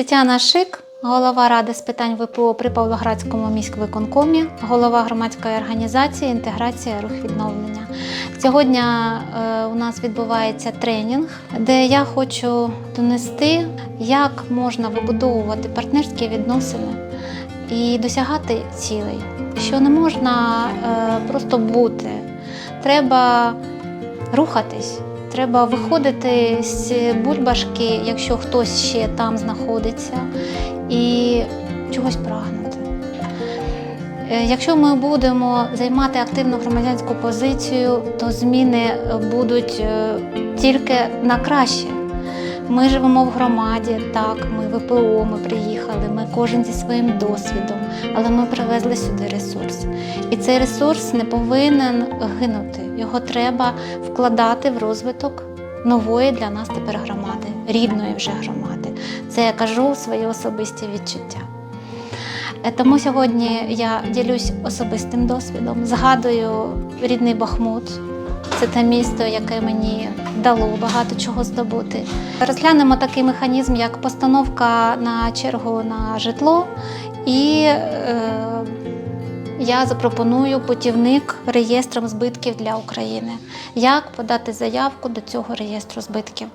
Тетяна Шик, голова ради з питань ВПО при Павлоградському міськвиконкомі, голова громадської організації Інтеграція рух відновлення. Сьогодні е, у нас відбувається тренінг, де я хочу донести, як можна вибудовувати партнерські відносини і досягати цілей, що не можна е, просто бути. Треба рухатись. Треба виходити з бульбашки, якщо хтось ще там знаходиться, і чогось прагнути. Е, Якщо ми будемо займати активну громадянську позицію, то зміни будуть е, тільки на краще. Ми живемо в громаді, так, ми ВПО, ми приїхали, кожен зі своїм досвідом, але ми привезли сюди ресурс. І цей ресурс не повинен гинути. Його треба вкладати в розвиток нової для нас тепер громади, рідної вже громади. Це я кажу свої особисті відчуття. Е, Тому сьогодні я ділюсь особистим досвідом, згадую рідний Бахмут. Це те місто, яке мені дало багато чого здобути. Розглянемо такий механізм, як постановка на чергу на житло, і е, я запропоную путівник реєстром збитків для України. Як подати заявку до цього реєстру збитків?